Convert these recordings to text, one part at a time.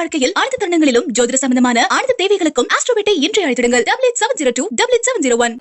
வாழ்க்கையில் அனைத்து தருணங்களிலும் ஜோதிட சம்பந்தமான அனைத்து தேவைகளுக்கும் ஆஸ்ட்ரோவேட்டை இன்றைய அழைத்திடுங்கள் double eight seven zero two double eight seven zero one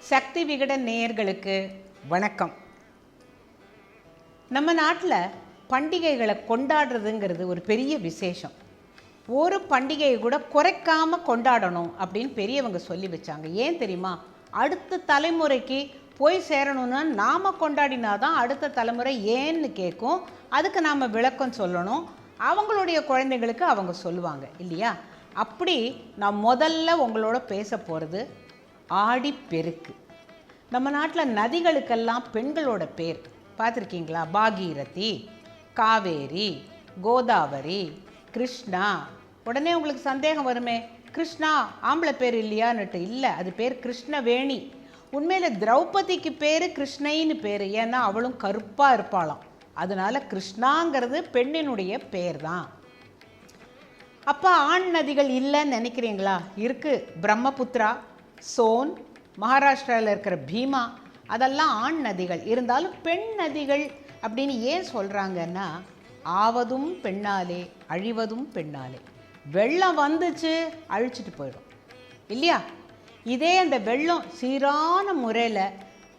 Sakthi Vikatan நேயர்களுக்கு வணக்கம். நம்ம நாட்டில் பண்டிகைகளை கொண்டாடுறதுங்கிறது ஒரு பெரிய விசேஷம். ஒரு பண்டிகையை கூட குறைக்காமல் கொண்டாடணும் அப்படின்னு பெரியவங்க சொல்லி வச்சாங்க. ஏன் தெரியுமா? அடுத்த தலைமுறைக்கு போய் சேரணும்னா நாம் கொண்டாடினாதான் அடுத்த தலைமுறை ஏன்னு கேட்கும். அதுக்கு நாம் விளக்கம் சொல்லணும். அவங்களுடைய குழந்தைங்களுக்கு அவங்க சொல்லுவாங்க இல்லையா? அப்படி நான் முதல்ல உங்களோட பேச போகிறது ஆடிப்பெருக்கு நம்ம நாட்டில் நதிகளுக்கெல்லாம் பெண்களோட பேர். பார்த்துருக்கீங்களா? பாகீரதி காவேரி கோதாவரி கிருஷ்ணா. உடனே உங்களுக்கு சந்தேகம் வருமே? கிருஷ்ணா ஆம்பளை பேர் இல்லையான்னுட்டு இல்லை அது பேர் கிருஷ்ணவேணி. உண்மையில் திரௌபதிக்கு பேர் கிருஷ்ணைன்னு பேர் ஏன்னா அவளும் கருப்பாக இருப்பாளாம். அதனால் கிருஷ்ணாங்கிறது பெண்ணினுடைய பேர் தான் அப்போ ஆண் நதிகள் இல்லைன்னு நினைக்கிறீங்களா? இருக்குது பிரம்மபுத்திரா சோன் மகாராஷ்டிராவில் இருக்கிற பீமா அதெல்லாம் ஆண் நதிகள். இருந்தாலும் பெண் நதிகள் அப்படின்னு ஏன் சொல்கிறாங்கன்னா ஆவதும் பெண்ணாலே அழிவதும் பெண்ணாலே. வெள்ளம் வந்துச்சு அழிச்சிட்டு போயிடும். இல்லையா? இதே அந்த வெள்ளம் சீரான முறையில்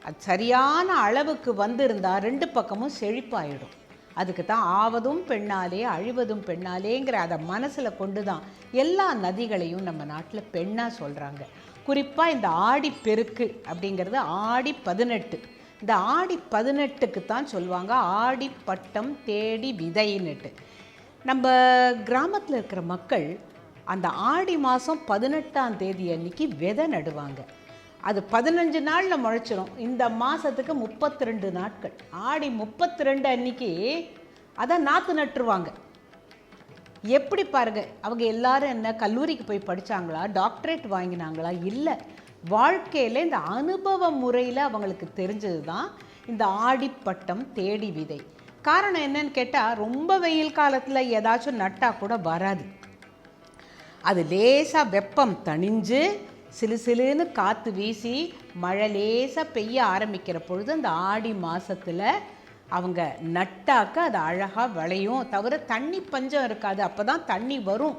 அது சரியான அளவுக்கு வந்திருந்தால் ரெண்டு பக்கமும் செழிப்பாயிடும். அதுக்கு தான் ஆவதும் பெண்ணாலே அழிவதும் பெண்ணாலேங்கிற அதை மனசில் கொண்டு தான் எல்லா நதிகளையும் நம்ம நாட்டில் பெண்ணாக சொல்கிறாங்க குறிப்பாக இந்த ஆடி பெருக்கு அப்படிங்கிறது ஆடி பதினெட்டு. இந்த ஆடி பதினெட்டுக்கு தான் சொல்லுவாங்க. ஆடி பட்டம் தேடி விதைன்னுட்டு. நம்ம கிராமத்தில் இருக்கிற மக்கள் அந்த ஆடி மாதம் பதினெட்டாம் தேதி அன்னைக்கு விதை நடுவாங்க. அது பதினஞ்சு நாளில் முளைச்சிரும். இந்த மாதத்துக்கு முப்பத்தி ரெண்டு நாட்கள். ஆடி முப்பத்தி ரெண்டு அன்னைக்கு அதை நாற்று நட்டுருவாங்க. எப்படி பாருங்க அவங்க எல்லாரும் என்ன கல்லூரிக்கு போய் படிச்சாங்களா டாக்டரேட் வாங்கினாங்களா? இல்லை வாழ்க்கையில் இந்த அனுபவ முறையில் அவங்களுக்கு தெரிஞ்சது தான் இந்த ஆடிப்பட்டம் தேடி விதை. காரணம் என்னன்னு கேட்டால் ரொம்ப வெயில் காலத்தில் ஏதாச்சும் நட்டால் கூட வராது. அது லேசாக வெப்பம் தணிஞ்சு சிலு சிலுன்னு காற்று வீசி மழை லேசாக பெய்ய ஆரம்பிக்கிற பொழுது அந்த ஆடி மாதத்தில் அவங்க நட்டாக்க அது அழகாக விளையும். தவிர தண்ணி பஞ்சம் இருக்காது. அப்போ தான் தண்ணி வரும்.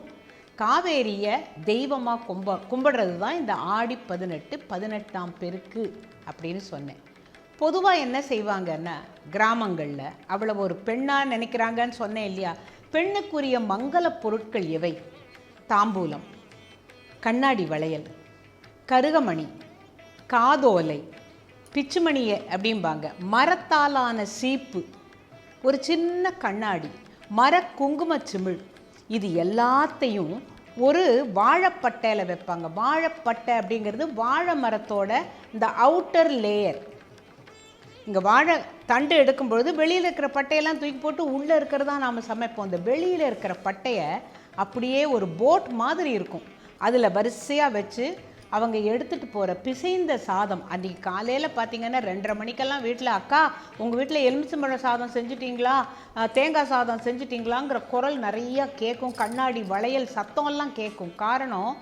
காவேரியை தெய்வமாக கும்ப கும்பிடுறது தான் இந்த ஆடி பதினெட்டு பதினெட்டாம் பெருக்கு அப்படின்னு சொன்னேன். பொதுவாக என்ன செய்வாங்கன்னா கிராமங்களில் அவ்வளோ ஒரு பெண்ணாக நினைக்கிறாங்கன்னு சொன்னேன் இல்லையா? பெண்ணுக்குரிய மங்கள பொருட்கள் எவை? தாம்பூலம் கண்ணாடி வளையல் கருகமணி காதோலை பிச்சுமணியை அப்படிம்பாங்க. மரத்தாலான சீப்பு ஒரு சின்ன கண்ணாடி மர குங்கும சிமிழ் இது எல்லாத்தையும் ஒரு வாழைப்பட்டையில் வைப்பாங்க. வாழைப்பட்டை அப்படிங்கிறது வாழை மரத்தோட இந்த அவுட்டர் லேயர் இங்கே வாழை தண்டு எடுக்கும் பொழுது வெளியில் இருக்கிற பட்டையெல்லாம் தூக்கி போட்டு உள்ளே இருக்கிறதா நாம் சமைப்போம். இந்த வெளியில் இருக்கிற பட்டையை அப்படியே ஒரு போட் மாதிரி இருக்கும். அதில் வரிசையாக வச்சு அவங்க எடுத்துகிட்டு போகிற பிசைந்த சாதம் அன்றைக்கி காலையில் பார்த்தீங்கன்னா ரெண்டரை மணிக்கெல்லாம் வீட்டில் அக்கா உங்கள் வீட்டில் எலுமிச்சம்பழம் சாதம் செஞ்சுட்டிங்களா? தேங்காய் சாதம் செஞ்சுட்டிங்களாங்கிற குரல் நிறையா கேட்கும் கண்ணாடி வளையல் சத்தம்லாம் கேட்கும் காரணம்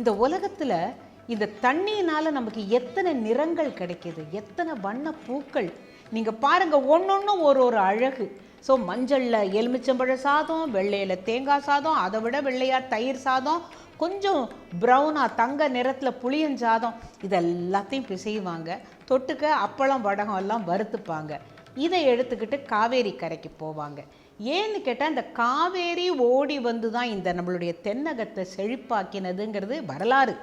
இந்த உலகத்தில் இந்த தண்ணியினால் நமக்கு எத்தனை நிறங்கள் கிடைக்கிது? எத்தனை வண்ண பூக்கள் நீங்கள் பாருங்கள் ஒன்றொன்றும் ஒரு ஒரு அழகு. ஸோ மஞ்சளில் எலுமிச்சம்பழ சாதம் வெள்ளையில் தேங்காய் சாதம் அதை விட வெள்ளையாக தயிர் சாதம் கொஞ்சம் ப்ரௌனாக தங்க நிறத்தில் புளியஞ்சாதம் இதெல்லாத்தையும் பிசைவாங்க. தொட்டுக்க அப்பளம் வடகம் எல்லாம் வறுத்துப்பாங்க. இதை எடுத்துக்கிட்டு காவேரி கரைக்கு போவாங்க. ஏன்னு கேட்டால் இந்த காவேரி ஓடி வந்து தான் இந்த நம்மளுடைய தென்னகத்தை செழிப்பாக்கினதுங்கிறது வரலாறு.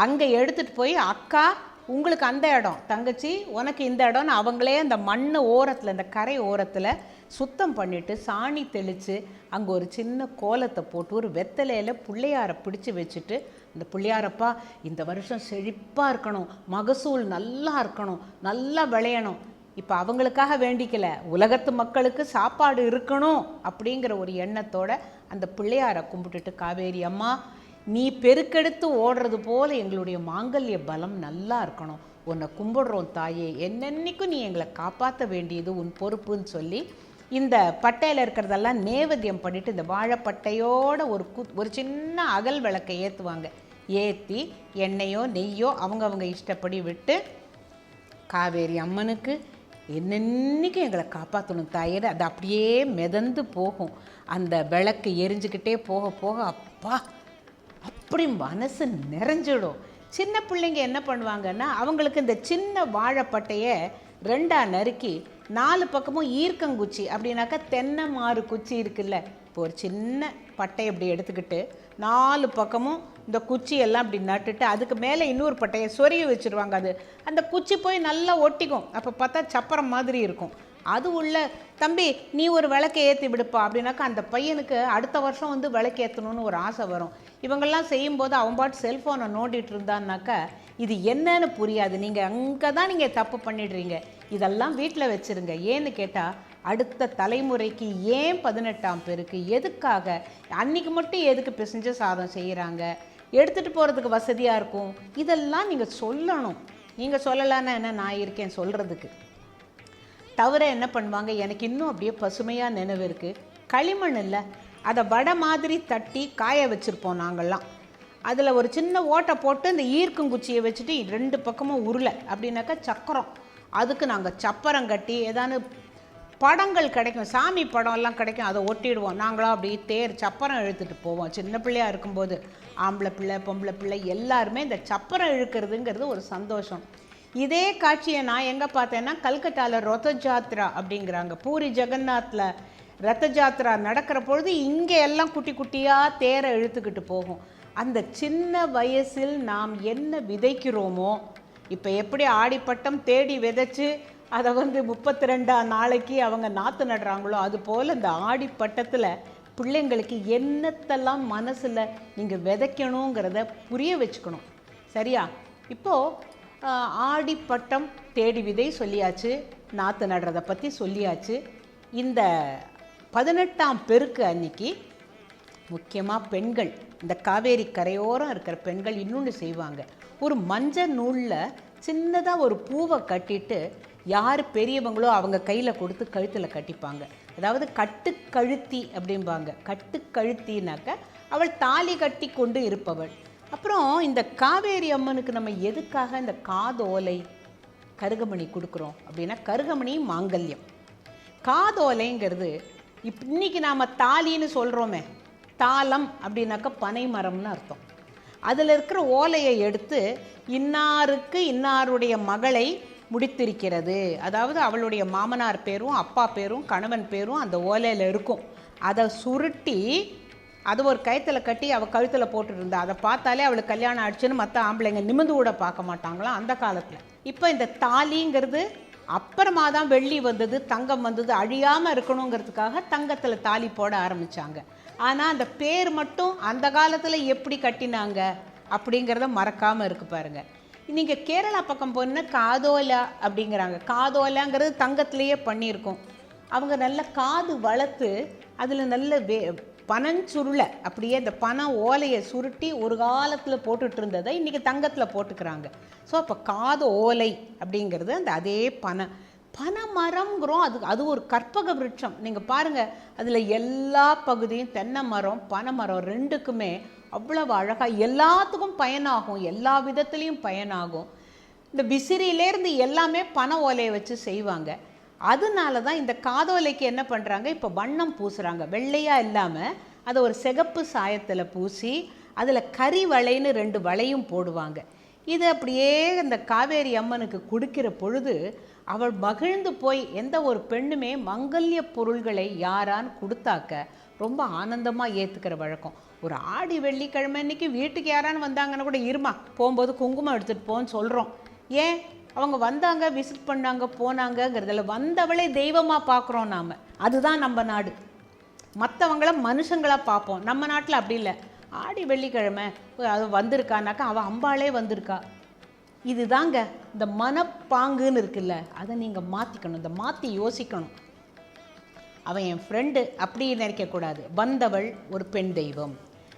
அங்கே எடுத்துகிட்டு போய் அக்கா உங்களுக்கு அந்த இடம் தங்கச்சி உனக்கு இந்த இடம்னு அவங்களே அந்த மண் ஓரத்தில் இந்த கரை ஓரத்தில் சுத்தம் பண்ணிட்டு சாணி தெளித்து அங்கே ஒரு சின்ன கோலத்தை போட்டு ஒரு வெத்தலையில் பிள்ளையாரை பிடிச்சி வச்சுட்டு இந்த பிள்ளையாரப்பா இந்த வருஷம் செழிப்பாக இருக்கணும் மகசூல் நல்லா இருக்கணும் நல்லா விளையணும். இப்போ அவங்களுக்காக வேண்டிக்கல உலகத்து மக்களுக்கு சாப்பாடு இருக்கணும். அப்படிங்கிற ஒரு எண்ணத்தோட அந்த பிள்ளையாரை கும்பிட்டுட்டு காவேரி அம்மா நீ பெருக்கெடுத்து ஓடுறது போல் எங்களுடைய மாங்கல்ய பலம் நல்லா இருக்கணும். உன்னை கும்பிடுறோம் தாயே. என்னென்னைக்கும் நீ எங்களை காப்பாற்ற வேண்டியது உன் பொறுப்புன்னு சொல்லி இந்த பட்டையில் இருக்கிறதெல்லாம் நேவேத்தியம் பண்ணிவிட்டு இந்த வாழைப்பட்டையோட ஒரு கு ஒரு சின்ன அகல் விளக்கை ஏற்றுவாங்க ஏற்றி எண்ணெயோ நெய்யோ அவங்கவுங்க இஷ்டப்படி விட்டு காவேரி அம்மனுக்கு என்னென்னைக்கும் எங்களை காப்பாற்றணும் தாயர் அது அப்படியே மிதந்து போகும். அந்த விளக்கு எரிஞ்சுக்கிட்டே போக போக அப்பா அப்படி மனசு நிறைஞ்சிடும். சின்ன பிள்ளைங்க என்ன பண்ணுவாங்கன்னா அவங்களுக்கு இந்த சின்ன வாழைப்பட்டையை ரெண்டாக நறுக்கி நாலு பக்கமும் ஈர்க்கங்குச்சி அப்படின்னாக்கா தென்னை மாறு குச்சி இருக்குல்ல இப்போ ஒரு சின்ன பட்டையை இப்படி எடுத்துக்கிட்டு நாலு பக்கமும் இந்த குச்சி எல்லாம் இப்படி நட்டுட்டு அதுக்கு மேலே இன்னொரு பட்டையை சொருகி வச்சுருவாங்க அது. அந்த குச்சி போய் நல்லா ஒட்டிக்கும். அப்போ பார்த்தா சப்பரம் மாதிரி இருக்கும். அது உள்ள தம்பி நீ ஒரு விளக்கை ஏற்றி விடுப்பா. அப்படின்னாக்கா அந்த பையனுக்கு அடுத்த வருஷம் வந்து விளக்கு ஏற்றணும்னு ஒரு ஆசை வரும். இவங்கெல்லாம் செய்யும்போது அவன் பாட்டு செல்ஃபோனை நோண்டிட்டு இருந்தான்னாக்கா இது என்னன்னு புரியாது. நீங்கள் அங்கே தான் நீங்கள் தப்பு பண்ணிடுறீங்க. இதெல்லாம் வீட்டில் வச்சுருங்க. ஏன்னு கேட்டால் அடுத்த தலைமுறைக்கு ஏன் பதினெட்டாம் பேருக்கு? எதுக்காக? அன்னைக்கு மட்டும் எதுக்கு பிசைஞ்ச சாதம் செய்கிறாங்க எடுத்துகிட்டு போகிறதுக்கு வசதியாக இருக்கும்? இதெல்லாம் நீங்கள் சொல்லணும். நீங்கள் சொல்லலான்னா என்ன? நான் இருக்கேன் சொல்கிறதுக்கு தவிர என்ன பண்ணுவாங்க? எனக்கு இன்னும் அப்படியே பசுமையாக நினைவு இருக்குது களிமண் இல்லை. அதை வடை மாதிரி தட்டி காய வச்சுருப்போம் நாங்கள்லாம். அதில் ஒரு சின்ன ஓட்டை போட்டு இந்த ஈர்க்குங்குச்சியை வச்சுட்டு ரெண்டு பக்கமும் உருளை அப்படின்னாக்கா சக்கரம். அதுக்கு நாங்கள் சப்பரம் கட்டி ஏதானு படங்கள் கிடைக்கும். சாமி படம்லாம் கிடைக்கும். அதை ஒட்டிடுவோம். நாங்களாம் அப்படியே தேர் சப்பரம் இழுத்துட்டு போவோம். சின்ன பிள்ளையா இருக்கும்போது ஆம்பளை பிள்ளை பொம்பளை பிள்ளை எல்லாருமே இந்த சப்பரம் இழுக்கிறதுங்கிறது ஒரு சந்தோஷம். இதே காட்சியை நான் எங்கே பார்த்தேன்னா கல்கட்டாவில் ரத ஜாத்ரா அப்படிங்கிறாங்க. பூரி ஜெகநாத்தில் ரத ஜாத்ரா நடக்கிற பொழுது இங்கே எல்லாம் குட்டி குட்டியாக தேரை இழுத்துக்கிட்டு போகும். அந்த சின்ன வயசில் நாம் என்ன விதைக்கிறோமோ இப்போ எப்படி ஆடிப்பட்டம் தேடி விதைச்சு அதை வந்து முப்பத்தி ரெண்டாம் நாளைக்கு அவங்க நாற்று நடுறாங்களோ அது போல் இந்த ஆடிப்பட்டத்தில் பிள்ளைங்களுக்கு என்னத்தெல்லாம் மனசில் நீங்கள் விதைக்கணுங்கிறத புரிய வச்சுக்கணும். சரியா? இப்போது ஆடிப்பட்டம் தேடி விதை சொல்லியாச்சு நாற்று நடுறதை பற்றி சொல்லியாச்சு. இந்த பதினெட்டாம் பெருக்கு அன்னைக்கு முக்கியமாக பெண்கள் இந்த காவேரி கரையோரம் இருக்கிற பெண்கள் இன்னொன்று செய்வாங்க. ஒரு மஞ்சள் நூலில் சின்னதாக ஒரு பூவை கட்டிட்டு யார் பெரியவங்களோ அவங்க கையில் கொடுத்து கழுத்தில் கட்டிப்பாங்க. அதாவது கட்டுக்கழுத்தி அப்படிம்பாங்க. கட்டுக்கழுத்தினாக்க அவள் தாலி கட்டி கொண்டு இருப்பவள். அப்புறம் இந்த காவேரி அம்மனுக்கு நம்ம எதுக்காக இந்த காதோலை கருகமணி கொடுக்குறோம் அப்படின்னா கருகமணி மாங்கல்யம். காதோலைங்கிறது இப் இன்னைக்கு நாம் தாலின்னு சொல்கிறோமே தாளம் அப்படின்னாக்கா பனை மரம்னு அர்த்தம். அதில் இருக்கிற ஓலையை எடுத்து இன்னாருக்கு இன்னாருடைய மகளை முடித்திருக்கிறது. அதாவது அவளுடைய மாமனார் பேரும் அப்பா பேரும் கணவன் பேரும் அந்த ஓலையில் இருக்கும். அதை சுருட்டி அது ஒரு கயத்தில் கட்டி அவள் கழுத்தில் போட்டுட்டு இருந்தா அதை பார்த்தாலே அவளுக்கு கல்யாணம் ஆயிடுச்சுன்னு மற்ற ஆம்பளைங்க நிமிந்து கூட பார்க்க மாட்டாங்களாம் அந்த காலத்தில். இப்போ இந்த தாலிங்கிறது அப்புறமா தான் வெள்ளி வந்தது தங்கம் வந்தது அழியாமல் இருக்கணுங்கிறதுக்காக தங்கத்தில் தாலி போட ஆரம்பித்தாங்க ஆனால் அந்த பேர் மட்டும் அந்த காலத்தில் எப்படி கட்டினாங்க அப்படிங்கிறத மறக்காமல் இருக்கு பாருங்கள் நீங்கள் கேரளா பக்கம் போனா காதோலா அப்படிங்கிறாங்க. காதோலாங்கிறது தங்கத்திலேயே பண்ணியிருக்கோம். அவங்க நல்ல காது வளர்த்து அதில் நல்ல வே பனஞ்சுருளை அப்படியே இந்த பனை ஓலையை சுருட்டி ஒரு காலத்தில் போட்டுட்டு இருந்ததை இன்றைக்கி தங்கத்தில் போட்டுக்கிறாங்க. ஸோ அப்போ காது ஓலை அப்படிங்கிறது அந்த அதே பனை. பனைமரம்ங்கிறோம் அது அது ஒரு கற்பக விருட்சம். நீங்கள் பாருங்கள் அதில் எல்லா பகுதியும் தென்னை மரம் பனை மரம் ரெண்டுக்குமே அவ்வளவு அழகாக எல்லாத்துக்கும் பயனாகும் எல்லா விதத்துலேயும் பயனாகும். இந்த விசிறியிலேருந்து எல்லாமே பனை ஓலையை வச்சு செய்வாங்க. அதனால தான் இந்த காதோலைக்கு என்ன பண்ணுறாங்க இப்போ வண்ணம் பூசுகிறாங்க வெள்ளையாக இல்லாமல் அதை ஒரு சிகப்பு சாயத்தில் பூசி அதில் கறி வளைன்னு ரெண்டு வளையும் போடுவாங்க. இது அப்படியே இந்த காவேரி அம்மனுக்கு கொடுக்கிற பொழுது அவள் மகிழ்ந்து போய் எந்த ஒரு பெண்ணுமே மங்கல்ய பொருள்களை யாரான்னு கொடுத்தாக்க ரொம்ப ஆனந்தமாக ஏற்றுக்கிற வழக்கம். ஒரு ஆடி வெள்ளிக்கிழமை அன்னைக்கு வீட்டுக்கு யாரான்னு வந்தாங்கன்னு கூட இருமா போகும்போது குங்குமம் எடுத்துகிட்டு போன்னு சொல்கிறோம் ஏன்? அவங்க வந்தாங்க விசிட் பண்ணாங்க போனாங்கங்கிறதுல வந்தவளே தெய்வமாக பார்க்குறோம் நாம். அதுதான் நம்ம நாடு. மற்றவங்கள மனுஷங்களாக பார்ப்போம். நம்ம நாட்டில் அப்படி இல்லை. ஆடி வெள்ளிக்கிழமை அது வந்திருக்கானாக்கா அவள் அம்பாளே வந்திருக்கா. இதுதாங்க இந்த மனப்பாங்குன்னு இருக்குல்ல அதை நீங்கள் மாற்றிக்கணும் இந்த மாற்றி யோசிக்கணும். அவன் என் ஃப்ரெண்டு அப்படி நினைக்கக்கூடாது வந்தவள் ஒரு பெண் தெய்வம்.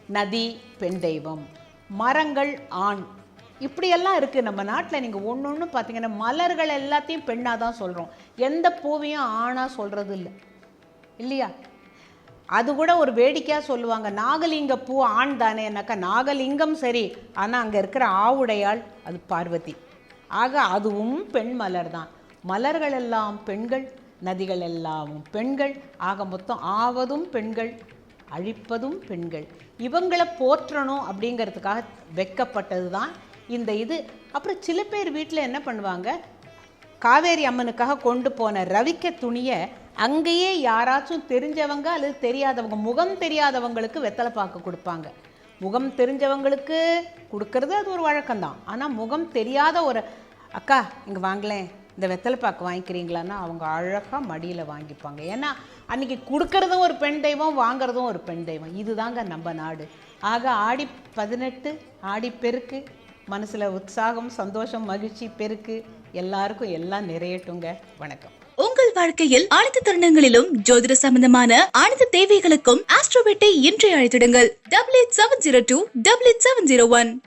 நதி பெண் தெய்வம். மரங்கள் ஆண். இப்படியெல்லாம் இருக்குது நம்ம நாட்டில் நீங்கள் ஒன்று ஒன்று பார்த்தீங்கன்னா மலர்கள் எல்லாத்தையும் பெண்ணாக தான் சொல்கிறோம் எந்த பூவையும் ஆணாக சொல்கிறது இல்லை இல்லையா? அது கூட ஒரு வேடிக்கையாக சொல்லுவாங்க. நாகலிங்க பூ ஆண் தானேனாக்கா நாகலிங்கம் சரி. ஆனால் அங்கே இருக்கிற ஆவுடையாள் அது பார்வதி. ஆக அதுவும் பெண் மலர் தான். மலர்கள் எல்லாம் பெண்கள் நதிகள் எல்லாமும் பெண்கள். ஆக மொத்தம் ஆவதும் பெண்கள் அழிப்பதும் பெண்கள். இவங்களை போற்றணும் அப்படிங்கிறதுக்காக வைக்கப்பட்டது தான் இந்த இது. அப்புறம் சில பேர் வீட்டில் என்ன பண்ணுவாங்க? காவேரி அம்மனுக்காக கொண்டு போன ரவிக்க துணியை அங்கேயே யாராச்சும் தெரிஞ்சவங்க அல்லது தெரியாதவங்க முகம் தெரியாதவங்களுக்கு வெத்தலை பாக்கு கொடுப்பாங்க. முகம் தெரிஞ்சவங்களுக்கு கொடுக்கறது அது ஒரு வழக்கம்தான். ஆனால் முகம் தெரியாத ஒரு அக்கா இங்கே வாங்கலேன் இந்த வெத்தலை பாக்கு வாங்கிக்கிறீங்களான்னா அவங்க அழகாக மடியில் வாங்கிப்பாங்க. ஏன்னா அன்னைக்கு கொடுக்கறதும் ஒரு பெண் தெய்வம் வாங்குறதும் ஒரு பெண் தெய்வம். இதுதாங்க நம்ம நாடு. ஆக ஆடி பதினெட்டு ஆடி பெருக்கு மனசில் உற்சாகம் சந்தோஷம் மகிழ்ச்சி பெருக்கு எல்லாருக்கும் எல்லாம் நிறையட்டுங்க. வணக்கம். உங்கள் வாழ்க்கையில் அனைத்து தருணங்களிலும் ஜோதிட சம்பந்தமான அனைத்து தேவைகளுக்கும் ஆஸ்ட்ரோபெட்டை இன்றைய அழைத்திடுங்கள். Double eight seven zero two double eight seven zero one